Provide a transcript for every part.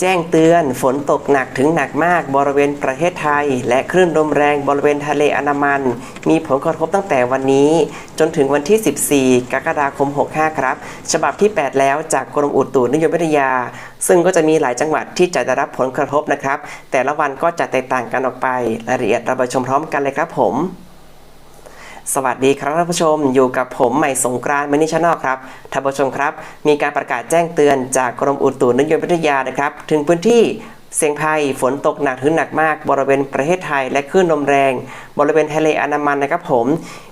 แจ้งเตือน ฝนตกหนักถึงหนักมากบริเวณประเทศไทย และคลื่นลมแรงบริเวณทะเลอันดามัน มีผลกระทบตั้งแต่วันนี้ จนถึงวันที่ 14 กรกฎาคม 65 ครับ ฉบับที่ 8 แล้วจากกรมอุตุนิยมวิทยา ซึ่งก็จะมีหลายจังหวัดที่จะได้รับผลกระทบนะครับ แต่ละวันก็จะแตกต่างกันออกไปรายละเอียดเราไปชมพร้อมกันเลยครับผม สวัสดีครับท่านผู้ชมอยู่กับผมใหม่สงกรานต์มินิชแนลครับท่านผู้ชมครับ มีการประกาศแจ้งเตือนจากกรมอุตุนิยมวิทยานะครับ ถึงพื้นที่เสี่ยงภัยฝนตกหนักถึงหนักมาก บริเวณประเทศไทยและคลื่นลมแรง บริเวณทะเลอันดามันนะครับผม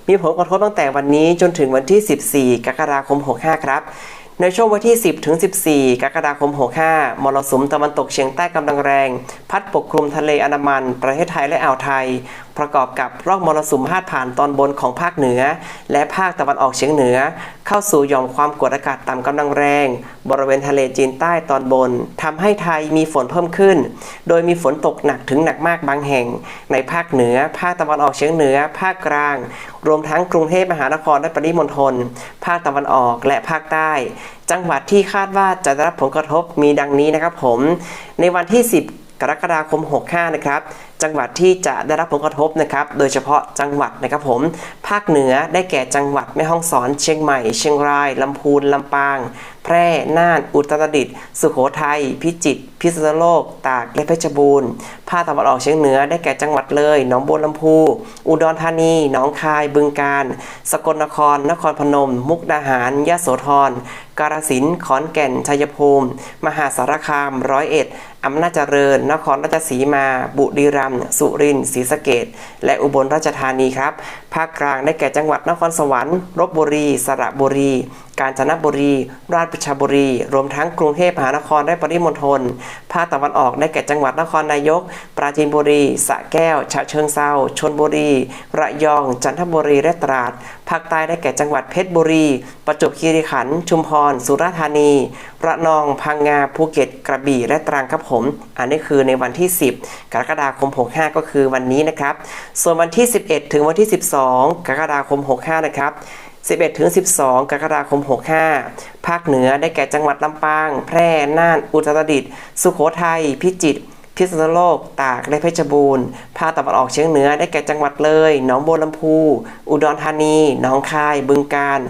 มีผลกระทบตั้งแต่วันนี้จนถึงวันที่ 14 กรกฎาคม 65 ครับ ในช่วงวันที่ 10 ถึง 14 กรกฎาคม 65 มรสุมตะวันตกเฉียงใต้กำลังแรง พัดปกคลุมทะเลอันดามัน ประเทศไทยและอ่าวไทย ประกอบกับร่องมรสุมพาดผ่านตอนบนของภาคเหนือ และภาคตะวันออกเฉียงเหนือ เข้าสู่หย่อมความกดอากาศต่ำกำลังแรง บริเวณทะเลจีนใต้ตอนบนทำให้ไทยมีฝนเพิ่มขึ้น โดยมีฝนตกหนักถึงหนักมากบางแห่ง ในภาคเหนือ ภาคตะวันออกเฉียงเหนือ ภาคกลาง รวมทั้งกรุงเทพมหานครและปริมณฑลภาคตะวันออกและภาคใต้ จังหวัดที่คาดว่าจะได้รับผลกระทบมีดังนี้นะครับผม ในวันที่ 10 กรกฎาคม 65 นะครับ จังหวัดที่จะได้รับผลกระทบนะครับ โดยเฉพาะจังหวัดนะครับผม ภาคเหนือได้แก่จังหวัดแม่ฮ่องสอน เชียงใหม่ เชียงราย ลำพูน ลำปาง แพร่ น่าน อุตรดิตถ์ สุโขทัย พิจิตร พิษณุโลก ตาก และเพชรบูรณ์ ภาคตะวันออกเฉียงเหนือได้แก่จังหวัดเลย หนองบัวลำพู อุดรธานี หนองคาย บึงกาฬ สกลนคร นครพนม มุกดาหาร ยะโสธร กาฬสินธุ์ ขอนแก่น ชัยภูมิ มหาสารคาม ร้อยเอ็ด อำนาจเจริญ นครราชสีมา บุรีรัมย์ สุรินทร์ศรีสะเกดและอุบลราชธานีครับาคกลางได้แก่จังหวัดนครสวรรค์ลบบุรี สระบุรี กาญจนบุรี ราชบุรี รวมทั้งกรุงเทพมหานครและปริมณฑล ภาคตะวันออกได้แก่จังหวัดนครนายก ปราจีนบุรีสระแก้ว ฉะเชิงเซาชนบุรี ระยอง จันทบุรี และตราด ภาคใต้ได้แก่จังหวัดเพชรบุรี ประจวบคีรีขันธ์ ชุมพร สุราษฎร์ธานี ระนอง พังงา ภูเก็ต กระบี่ และตรังครับผม อันนี้คือในวันที่ 10 กรกฎาคม 65 ก็คือวันนี้นะครับ ส่วนวันที่ 11 ถึงวันที่ 12กรกฎาคม 65 นะครับ 11 ถึง 12 กรกฎาคม 65 ภาคเหนือได้แก่จังหวัดลำปาง แพร่ น่าน อุตรดิตถ์ สุโขทัย พิจิตร พิษณุโลก ตาก และเพชรบูรณ์ ภาคตะวันออกเฉียงเหนือได้แก่จังหวัดเลย หนองบัวลำพู อุดรธานี หนองคาย บึงกาฬ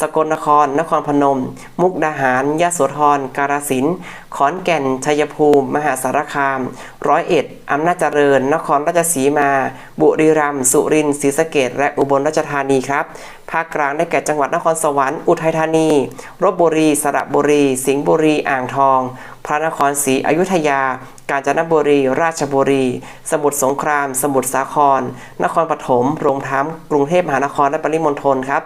สกลนคร นครพนม มุกดาหาร ยะโสธร กาฬสินธุ์ ขอนแก่น ชัยภูมิ มหาสารคาม ร้อยเอ็ด อำนาจเจริญ นครราชสีมา บุรีรัมย์ สุรินทร์ ศรีสะเกษและอุบลราชธานีครับ ภาคกลางได้แก่จังหวัดนครสวรรค์ อุทัยธานี ลบบุรี สระบุรี สิงห์บุรี อ่างทอง พระนครศรีอยุธยา กาญจนบุรี ราชบุรี สมุทรสงคราม สมุทรสาคร นครปฐมรวมทั้งกรุงเทพมหานครและปริมณฑลครับ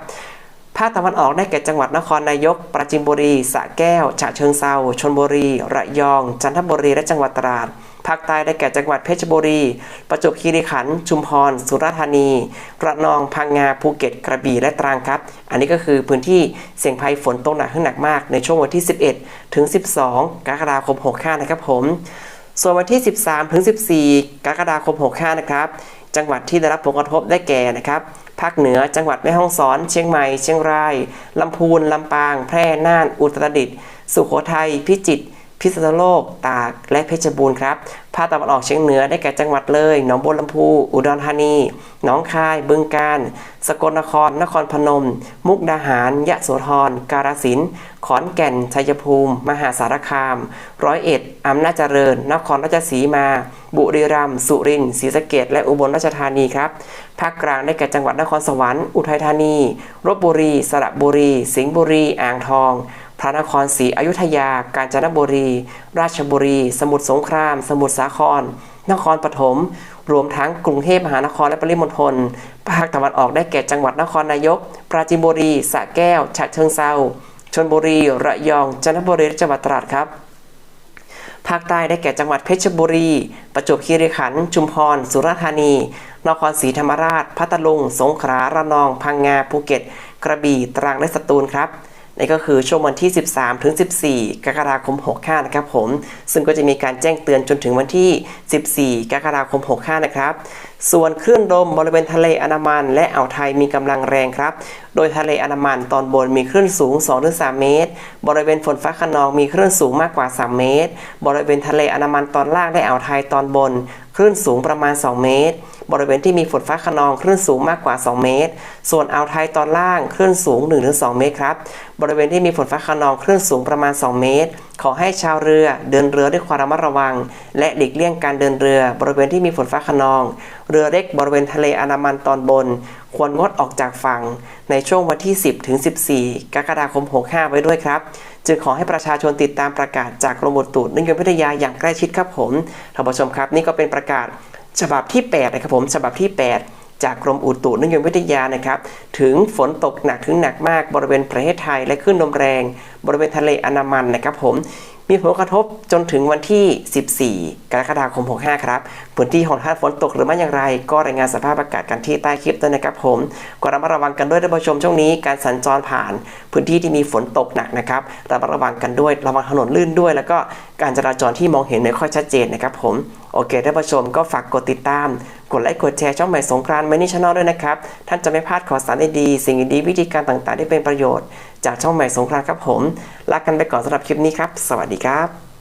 ภาคตะวันออกได้แก่จังหวัดนครนายก ปราจีนบุรีสระแก้ว ฉะเชิงเซาชลบุรี ระยอง จันทบุรี และจังหวัดตราด ภาคใต้ได้แก่จังหวัดเพชรบุรี ประจวบคีรีขันธ์ ชุมพร สุราษฎร์ธานี ระนอง พังงา ภูเก็ต กระบี่ และตรังครับ อันนี้ก็คือพื้นที่เสี่ยงภัยฝนตกหนักถึงหนักมาก ในช่วงวันที่ 11 ถึง 12 กรกฎาคม 65 นะครับผม ส่วนวันที่ 13 ถึง 14 กรกฎาคม 65 นะครับ จังหวัดที่ได้รับผลกระทบได้แก่นะครับ ภาคเหนือ จังหวัดแม่ฮ่องสอน เชียงใหม่ เชียงราย ลำพูน ลำปาง แพร่ น่าน อุตรดิตถ์ สุโขทัย พิจิตร พิษณุโลก ตาก และเพชรบูรณ์ครับ ภาคตะวันออกเฉียงเหนือได้แก่จังหวัดเลย หนองบัวลำพู อุดรธานี หนองคาย บึงกาฬ สกลนคร นครพนม มุกดาหาร ยะโสธร กาฬสินธุ์ ขอนแก่น ชัยภูมิ มหาสารคาม ร้อยเอ็ด อำนาจเจริญ นครราชสีมา บุรีรัมย์ สุรินทร์ ศรีสะเกษและอุบลราชธานีครับ ภาคกลางได้แก่จังหวัดนครสวรรค์ อุทัยธานี ลบบุรี สระบุรี สิงห์บุรี อ่างทอง พระนครศรีอยุธยา กาญจนบุรี ราชบุรี สมุทรสงคราม สมุทรสาคร นครปฐม รวมทั้งกรุงเทพมหานครและปริมณฑล ภาคตะวันออกได้แก่จังหวัดนครนายก ปราจีนบุรีสระแก้ว ฉะเชิงเซาชลบุรี ระยอง จันทบุรีและจังหวัดตราดครับ ภาคใต้ได้แก่จังหวัดเพชรบุรี ประจวบคีรีขันธ์ ชุมพร สุราษฎร์ธานี นครศรีธรรมราช พัทลุง สงขลา ระนอง พังงา ภูเก็ต กระบี่ ตรัง และสตูลครับ นี่ก็คือช่วงวันที่ 13 ถึง 14 กรกฎาคม 65 นะครับผม ซึ่งก็จะมีการแจ้งเตือนจนถึงวันที่ 14 กรกฎาคม 65 นะครับ ส่วนคลื่นลมบริเวณทะเลอันามัน และอ่าวไทยมีกำลังแรงครับ โดยทะเลอันามันตอนบนมีคลื่นสูง 2-3 เมตร บริเวณฝนฟ้าขนองมีคลื่นสูงมากกว่า 3 เมตร บริเวณทะเลอันามันตอนล่างและอ่าวไทยตอนบน คลื่นสูงประมาณ 2 เมตร บริเวณที่มีฝนฟ้าขนองคลื่นสูงมากกว่า 2 เมตร ส่วนอ่าวไทยตอนล่างคลื่นสูง 1-2 เมตรครับ บริเวณที่มีฝนฟ้าขนองคลื่นสูงประมาณ 2 เมตร ขอให้ชาวเรือเดินเรือด้วยความระมัดระวัง และหลีกเลี่ยงการเดินเรือ บริเวณที่มีฝนฟ้าขนอง เรือเล็กบริเวณทะเลอันดามันตอนบน ควรงดออกจากฝั่ง ในช่วงวันที่ 10-14 กรกฎาคม 65 ไว้ด้วยครับ จึงขอให้ประชาชนติดตามประกาศจากกรมอุตุนิยมวิทยาอย่างใกล้ชิดครับผมท่านผู้ชมครับ นี่ก็เป็นประกาศฉบับที่8นะครับผมฉบับที่ 8จากกรมอุตุนิยมวิทยานะครับ ถึงฝนตกหนักถึงหนักมากบริเวณประเทศไทย และคลื่นลมแรง บริเวณทะเลอันดามันนะครับผม มีผลกระทบจนถึงวันที่ 14 กรกฎาคม 65 ครับ พื้นที่ของท่านฝนตกหรือไม่อย่างไร ก็รายงานสภาพอากาศกันที่ใต้คลิปด้วยนะครับผม ก็ระมัดระวังกันด้วยท่านผู้ชมช่วงนี้การสัญจรผ่าน พื้นที่ที่มีฝนตกหนักนะครับระมัดระวังกันด้วยระวังถนนลื่นด้วย แล้วก็การจราจรที่มองเห็นไม่ค่อยชัดเจนนะครับผมโอเคท่านผู้ชมก็ฝากกดติดตาม กดไลค์กดแชร์ช่องใหม่สงกรานต์มินิชแนลด้วยนะครับ ท่านจะไม่พลาดข่าวสารดีๆสิ่งดีๆวิธีการต่างๆ ที่เป็นประโยชน์ จากช่องใหม่สงกรานต์ครับผมลากันไปก่อนสำหรับคลิปนี้ครับ สวัสดีครับ